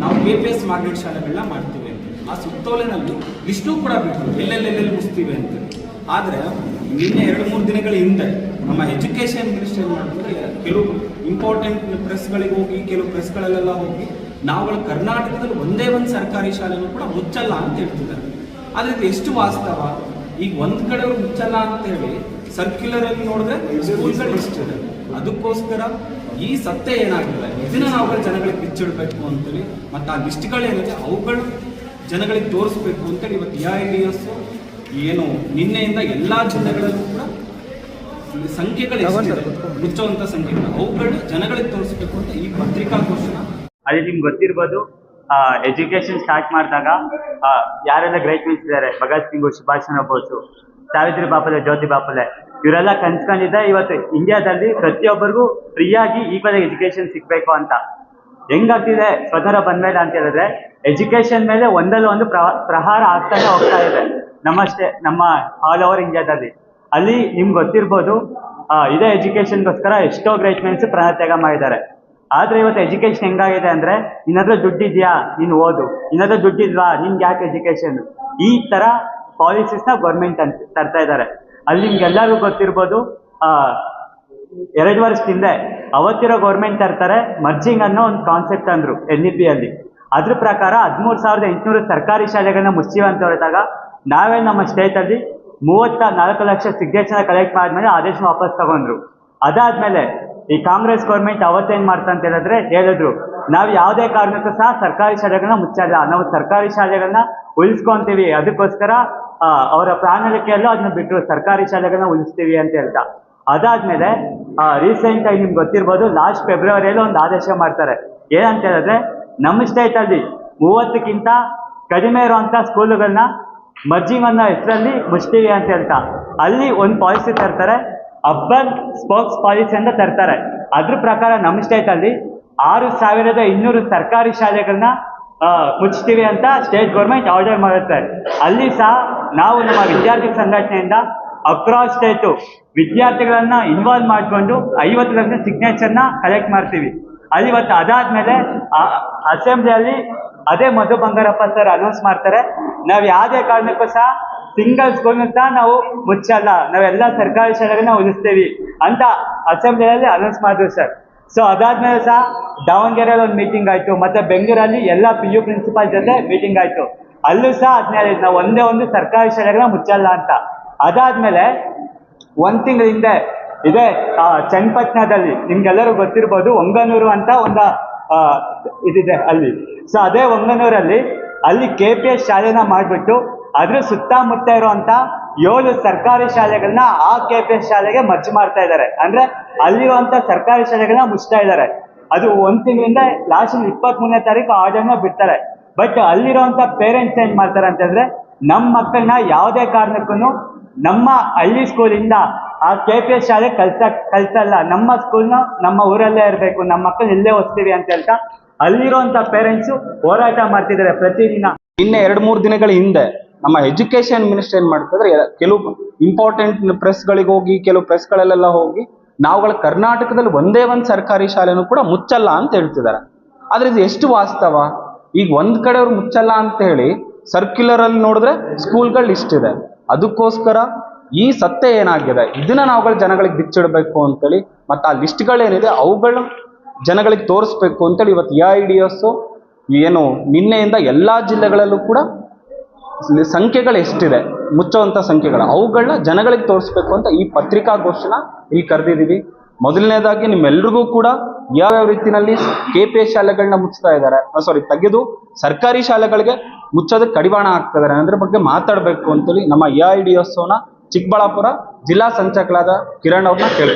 ನಾವು K P S market ಶಾಲೆಗಳನ್ನ ಮಾಡ್ತೀವಿ ಅಂತ. ಆ ಸುತ್ತೋಲೆನಲ್ಲಿ ಲಿಸ್ಟು ಕೂಡ ಬಿಟ್ಟರು ಎಲ್ಲೆಲ್ಲೆಲ್ಲೆಲ್ಲಿ ಮುಗಿಸ್ತೀವಿ ಅಂತ. ಆದರೆ ನಿನ್ನೆ ಎರಡು ಮೂರು ದಿನಗಳ ಹಿಂದೆ ನಮ್ಮ ಎಜುಕೇಶನ್ ಮಿನಿಸ್ಟರ್ ಮಾಡಿದ್ರೆ ಕೆಲವು ಇಂಪಾರ್ಟೆಂಟ್ ಪ್ರೆಸ್ಗಳಿಗೆ ಹೋಗಿ, ಕೆಲವು ಪ್ರೆಸ್ಗಳಲ್ಲೆಲ್ಲ ಹೋಗಿ ನಾವುಗಳು ಕರ್ನಾಟಕದಲ್ಲಿ ಒಂದೇ ಒಂದು ಸರ್ಕಾರಿ ಶಾಲೆನೂ ಕೂಡ ಮುಚ್ಚಲ್ಲ ಅಂತ ಹೇಳ್ತಿದ್ದಾರೆ. ಆದರೆ ಇದು ಎಷ್ಟು ವಾಸ್ತವ? ಈಗ ಒಂದ್ ಕಡೆ ಮುಚ್ಚಲ್ಲ ಅಂತ ಹೇಳಿ ಸರ್ಕ್ಯುಲರ್ ಅಲ್ಲಿ ನೋಡಿದ್ರೆ ಸ್ಕೂಲ್ಗಳು ಇಷ್ಟಿದೆ. ಅದಕ್ಕೋಸ್ಕರ ಈ ಸತ್ಯ ಏನಾಗಿಲ್ಲ ಇದನ್ನ ನಾವುಗಳು ಜನಗಳಿಗೆ ಬಿಚ್ಚಿಡ್ಬೇಕು ಅಂತೇಳಿ ಮತ್ತೆ ಆ ಲಿಸ್ಟ್ಗಳೇನಿದೆ ಅವುಗಳು ಜನಗಳಿಗೆ ತೋರಿಸ್ಬೇಕು ಅಂತೇಳಿ ಇವತ್ತು ಎ ಐ ಏನು ನಿನ್ನೆಯಿಂದ ಎಲ್ಲಾ ಜಿಲ್ಲೆಗಳಲ್ಲೂ ಕೂಡ ಸಂಖ್ಯೆಗಳು ಮುಚ್ಚುವಂಥ ಸಂಖ್ಯೆಗಳು. ಅವುಗಳು ಜನಗಳಿಗೆ ತೋರಿಸ್ಬೇಕು ಅಂತ ಈ ಪತ್ರಿಕಾಗೋಷ್ಠಿನ ಅದೇ ನಿಮ್ಗೆ ಗೊತ್ತಿರ್ಬೋದು ಎಜುಕೇಶನ್ ಸ್ಟಾರ್ಟ್ ಮಾಡಿದಾಗ ಯಾರೆಲ್ಲ ಇದ್ದಾರೆ? ಭಗತ್ ಸಿಂಗ್ ಸುಭಾಷ್ ಚಂದ್ರ ಬೋಸು. ಸಾವಿತ್ರಿ ಬಾಪಲೆ, ಜ್ಯೋತಿ ಬಾಪಲೆ, ಇವರೆಲ್ಲ ಕನ್ಸ್ಕೊಂಡಿದ್ದ ಇವತ್ತು ಇಂಡಿಯಾದಲ್ಲಿ ಪ್ರತಿಯೊಬ್ಬರಿಗೂ ಫ್ರೀಯಾಗಿ ಈಕ್ವಲ್ ಎಜುಕೇಶನ್ ಸಿಗ್ಬೇಕು ಅಂತ. ಹೆಂಗಾಗ್ತಿದೆ? ಸ್ವತಂತ್ರ ಬಂದ್ಮೇಲೆ ಅಂತ ಹೇಳಿದ್ರೆ ಎಜುಕೇಶನ್ ಮೇಲೆ ಒಂದಲ್ಲ ಒಂದು ಪ್ರ- ಪ್ರಹಾರ ಆಗ್ತಾನೆ ಹೋಗ್ತಾ ಇದೆ. ನಮ್ಮ ಸ್ಟೇ ನಮ್ಮ ಆಲ್ ಓವರ್ ಇಂಡಿಯಾದಲ್ಲಿ ಅಲ್ಲಿ ನಿಮ್ಗೆ ಗೊತ್ತಿರ್ಬೋದು ಇದೇ ಎಜುಕೇಶನ್ಗೋಸ್ಕರ ಎಷ್ಟೋ ಗ್ರೇಟ್ ಮೆನ್ಸ್ ಪ್ರಾಣತ್ಯಾಗ ಮಾಡಿದ್ದಾರೆ. ಆದ್ರೆ ಇವತ್ತು ಎಜುಕೇಶನ್ ಹೆಂಗಾಗಿದೆ ಅಂದ್ರೆ, ನಿನ್ನತ್ರ ದುಡ್ಡಿದ್ಯಾ? ನೀನು ಓದು. ನಿನ್ನತ್ರ ದುಡ್ಡಿದ್ವಾ ನಿನ್ಗೆ ಯಾಕೆ ಎಜುಕೇಶನ್ ಈ ತರ ಪಾಲಿಸೀಸ್ನ ಗೌರ್ಮೆಂಟ್ ಅಂತ ತರ್ತಾ ಇದ್ದಾರೆ. ಅಲ್ಲಿ ನಿಮ್ಗೆಲ್ಲರಿಗೂ ಗೊತ್ತಿರ್ಬೋದು, ಆ, ಎರಡು ವರ್ಷದಿಂದ ಅವತ್ತಿರೋ ಗೌರ್ಮೆಂಟ್ ತರ್ತಾರೆ ಮರ್ಜಿಂಗ್ ಅನ್ನೋ ಒಂದು ಕಾನ್ಸೆಪ್ಟ್ ಅಂದ್ರು ಎನ್ ಇ ಪಿ ಅಲ್ಲಿ. ಅದ್ರ ಪ್ರಕಾರ ಹದಿಮೂರು ಸಾವಿರದ ಎಂಟುನೂರು ಸರ್ಕಾರಿ ಶಾಲೆಗಳನ್ನ ಮುಚ್ಚಿವೆ ಅಂತ ಹೇಳಿದಾಗ ನಾವೇ ನಮ್ಮ ಸ್ಟೇಟ್ ಅಲ್ಲಿ ಮೂವತ್ತ ನಾಲ್ಕು ಲಕ್ಷ ಸಿಗ್ನೇಚರ್ ಕಲೆಕ್ಟ್ ಮಾಡಿದ್ಮೇಲೆ ಆದೇಶ ವಾಪಸ್ ತಗೊಂಡ್ರು. ಅದಾದ್ಮೇಲೆ ಈ ಕಾಂಗ್ರೆಸ್ ಗೌರ್ಮೆಂಟ್ ಅವತ್ತೇನ್ ಮಾಡ್ತಾ ಅಂತ ಹೇಳಿದ್ರೆ ಹೇಳಿದ್ರು, ನಾವು ಯಾವುದೇ ಕಾರಣಕ್ಕೂ ಸಹ ಸರ್ಕಾರಿ ಶಾಲೆಗಳನ್ನ ಮುಚ್ಚಲ್ಲ. ನಾವು ಸರ್ಕಾರಿ ಶಾಲೆಗಳನ್ನ ಉಳಿಸ್ಕೊಂತೀವಿ. ಅದಕ್ಕೋಸ್ಕರ ಅವರ ಪ್ರಣಾಳಿಕೆಯಲ್ಲೂ ಅದನ್ನ ಬಿಟ್ಟು ಸರ್ಕಾರಿ ಶಾಲೆಗಳನ್ನ ಉಳಿಸ್ತೀವಿ ಅಂತ ಹೇಳ್ತಾ ಅದಾದ್ಮೇಲೆ ರೀಸೆಂಟ್ ಆಗಿ ನಿಮ್ಗೆ ಗೊತ್ತಿರ್ಬೋದು ಲಾಸ್ಟ್ ಫೆಬ್ರವರಿಯಲ್ಲಿ ಒಂದು ಆದೇಶ ಮಾಡ್ತಾರೆ. ಏನಂತ ಹೇಳಿದ್ರೆ, ನಮ್ಮ ಸ್ಟೇಟ್ ಅಲ್ಲಿ ಮೂವತ್ತಕ್ಕಿಂತ ಕಡಿಮೆ ಇರುವಂತ ಸ್ಕೂಲುಗಳನ್ನ ಮರ್ಜಿಂಗ್ ಅನ್ನೋ ಹೆಸರಲ್ಲಿ ಮುಚ್ತೀವಿ ಅಂತ ಹೇಳ್ತಾ ಅಲ್ಲಿ ಒಂದು ಪಾಲಿಸಿ ತರ್ತಾರೆ ಅರ್ಬನ್ ಸ್ಪೋಕ್ಸ್ ಪಾಲಿಸಿ ಅಂತ ತರ್ತಾರೆ. ಅದ್ರ ಪ್ರಕಾರ ನಮ್ಮ ಸ್ಟೇಟ್ ಅಲ್ಲಿ ಆರು ಸಾವಿರದ ಇನ್ನೂರು ಸರ್ಕಾರಿ ಶಾಲೆಗಳನ್ನ ಮುಚ್ತೀವಿ ಅಂತ ಸ್ಟೇಟ್ ಗೌರ್ಮೆಂಟ್ ಆರ್ಡರ್ ಮಾಡುತ್ತೆ. ಅಲ್ಲಿ ಸಹ ನಾವು ನಮ್ಮ ವಿದ್ಯಾರ್ಥಿ ಸಂಘಟನೆಯಿಂದ ಅಕ್ರಾಸ್ ಸ್ಟೇಟು ವಿದ್ಯಾರ್ಥಿಗಳನ್ನ ಇನ್ವಾಲ್ವ್ ಮಾಡಿಕೊಂಡು ಐವತ್ತು ಲಕ್ಷ ಸಿಗ್ನೇಚರ್ನ ಕಲೆಕ್ಟ್ ಮಾಡ್ತೀವಿ. ಅಲ್ಲಿ ಇವತ್ತು ಅದಾದ್ಮೇಲೆ ಅಸೆಂಬ್ಲಿಯಲ್ಲಿ ಅದೇ ಮಧು ಬಂಗಾರಪ್ಪ ಸರ್ ಅನೌನ್ಸ್ ಮಾಡ್ತಾರೆ. ನಾವು ಯಾವುದೇ ಕಾರಣಕ್ಕೂ ಸಹ ಸಿಂಗಲ್ ಸ್ಕೂಲ್ನ ಸಹ ನಾವು ಮುಚ್ಚಲ್ಲ. ನಾವೆಲ್ಲ ಸರ್ಕಾರಿ ಶಾಲೆಗಳನ್ನ ಉಳಿಸ್ತೀವಿ ಅಂತ ಅಸೆಂಬ್ಲಿಯಲ್ಲಿ ಅನೌನ್ಸ್ ಮಾಡಿದ್ರು ಸರ್ ಸೊ ಅದಾದ್ಮೇಲೆ ಸಹ ದಾವಣಗೆರೆಯಲ್ಲಿ ಒಂದು ಮೀಟಿಂಗ್ ಆಯ್ತು. ಮತ್ತೆ ಬೆಂಗಳೂರಲ್ಲಿ ಎಲ್ಲ ಪಿ ಯು ಪ್ರಿನ್ಸಿಪಾಲ್ ಜೊತೆ ಮೀಟಿಂಗ್ ಆಯ್ತು. ಅಲ್ಲೂ ಸಹ ಹದಿನೈದು ನಾವು ಒಂದೇ ಒಂದು ಸರ್ಕಾರಿ ಶಾಲೆಗಳನ್ನ ಮುಚ್ಚಲ್ಲ ಅಂತ. ಅದಾದ್ಮೇಲೆ ಒಂದ್ ತಿಂಗಳ ಹಿಂದೆ ಇದೆ ಚನ್ನಪಟ್ಟಣದಲ್ಲಿ ನಿಮ್ಗೆಲ್ಲರೂ ಗೊತ್ತಿರ್ಬೋದು ಒಂಗನೂರು ಅಂತ ಒಂದು ಇದಿದೆ ಅಲ್ಲಿ. ಸೊ ಅದೇ ಒಂಗನೂರಲ್ಲಿ ಅಲ್ಲಿ ಕೆ ಪಿ ಎಸ್ ಶಾಲೆನ ಮಾಡಿಬಿಟ್ಟು ಅದ್ರ ಸುತ್ತಮುತ್ತ ಇರುವಂತ ಏಳು ಸರ್ಕಾರಿ ಶಾಲೆಗಳನ್ನ ಆ ಕೆ ಪಿ ಎಸ್ ಶಾಲೆಗೆ ಮರ್ಜ್ ಮಾಡ್ತಾ ಇದ್ದಾರೆ ಅಂದ್ರೆ ಅಲ್ಲಿರುವಂತ ಸರ್ಕಾರಿ ಶಾಲೆಗಳನ್ನ ಮುಚ್ತಾ ಇದ್ದಾರೆ ಅದು ಒಂದ್ ತಿಂಗಳಿಂದ ಲಾಸ್ಟ್ ಇಪ್ಪತ್ತ್ ಮೂರನೇ ತಾರೀಕು ಆರ್ಡರ್ನ ಬಿಡ್ತಾರೆ. ಬಟ್ ಅಲ್ಲಿರುವಂತ ಪೇರೆಂಟ್ಸ್ ಏನ್ ಮಾಡ್ತಾರೆ ಅಂತಂದ್ರೆ ನಮ್ಮ ಮಕ್ಕಳನ್ನ ಯಾವುದೇ ಕಾರಣಕ್ಕೂ ನಮ್ಮ ಹಳ್ಳಿ ಸ್ಕೂಲಿಂದ ಆ ಕೆ ಪಿ ಎಸ್ ಶಾಲೆ ಕಲ್ಸ, ಕಲ್ಸಲ್ಲ. ನಮ್ಮ ಸ್ಕೂಲ್ನ ನಮ್ಮ ಊರಲ್ಲೇ ಇರಬೇಕು. ನಮ್ಮ ಮಕ್ಕಳು ಇಲ್ಲೇ ಓದ್ತೀವಿ ಅಂತ ಹೇಳ್ತಾ ಅಲ್ಲಿರುವಂತ ಪೇರೆಂಟ್ಸು ಹೋರಾಟ ಮಾಡ್ತಿದ್ದಾರೆ ಪ್ರತಿದಿನ. ಇನ್ನೇ ಎರಡು ಮೂರು ದಿನಗಳ ಹಿಂದೆ ನಮ್ಮ ಎಜುಕೇಶನ್ ಮಿನಿಸ್ಟರ್ ಏನ್ ಮಾಡ್ತಿದ್ರೆ ಕೆಲವು ಇಂಪಾರ್ಟೆಂಟ್ ಪ್ರೆಸ್ಗಳಿಗೆ ಹೋಗಿ, ಕೆಲವು ಪ್ರೆಸ್ಗಳಲ್ಲೆಲ್ಲ ಹೋಗಿ, ನಾವುಗಳ ಕರ್ನಾಟಕದಲ್ಲಿ ಒಂದೇ ಒಂದು ಸರ್ಕಾರಿ ಶಾಲೆನೂ ಕೂಡ ಮುಚ್ಚಲ್ಲ ಅಂತ ಹೇಳ್ತಿದ್ದಾರೆ. ಆದ್ರೆ ಇದು ಎಷ್ಟು ವಾಸ್ತವ? ಈಗ ಒಂದ್ ಕಡೆ ಅವ್ರು ಮುಚ್ಚಲ್ಲ ಅಂತ ಹೇಳಿ ಸರ್ಕ್ಯುಲರ್ ಅಲ್ಲಿ ನೋಡಿದ್ರೆ ಸ್ಕೂಲ್ಗಳು ಇಷ್ಟಿದೆ ಅದಕ್ಕೋಸ್ಕರ ಈ ಸತ್ಯ ಏನಾಗಿದೆ? ಇದನ್ನ ನಾವುಗಳು ಜನಗಳಿಗೆ ಬಿಚ್ಚಿಡ್ಬೇಕು ಅಂತೇಳಿ ಮತ್ತೆ ಆ ಲಿಸ್ಟ್ಗಳೇನಿದೆ ಅವುಗಳು ಜನಗಳಿಗೆ ತೋರಿಸ್ಬೇಕು ಅಂತೇಳಿ ಇವತ್ತು ಎ ಐ ಡಿ ಎಸ್ ಏನು ನಿನ್ನೆಯಿಂದ ಎಲ್ಲಾ ಜಿಲ್ಲೆಗಳಲ್ಲೂ ಕೂಡ ಸಂಖ್ಯೆಗಳು ಎಷ್ಟಿದೆ? ಮುಚ್ಚುವಂತ ಸಂಖ್ಯೆಗಳು. ಅವುಗಳನ್ನ ಜನಗಳಿಗೆ ತೋರಿಸ್ಬೇಕು ಅಂತ ಈ ಪತ್ರಿಕಾಗೋಷ್ಠಿನ ಇಲ್ಲಿ ಕರೆದಿದ್ದೀವಿ. ಮೊದಲನೇದಾಗಿ ನಿಮ್ಮೆಲ್ರಿಗೂ ಕೂಡ ಯಾವ್ಯಾವ ರೀತಿನಲ್ಲಿ ಕೆ ಪಿ ಎಸ್ ಶಾಲೆಗಳನ್ನ ಮುಚ್ಚುತ್ತಾ ಇದ್ದಾರೆ? ಸಾರಿ ತೆಗೆದು ಸರ್ಕಾರಿ ಶಾಲೆಗಳಿಗೆ ಮುಚ್ಚೋದು ಕಡಿವಾಣ ಆಗ್ತಾ ಇದ್ದಾರೆ. ಅದ್ರ ಬಗ್ಗೆ ಮಾತಾಡಬೇಕು ಅಂತೇಳಿ ನಮ್ಮ ಎ ಐ ಎಸ್ ಚಿಕ್ಕಬಳ್ಳಾಪುರ ಜಿಲ್ಲಾ ಸಂಚಾಲಕರಾದ ಕಿರಣ್ ಅವ್ರನ್ನ ಕೇಳಿ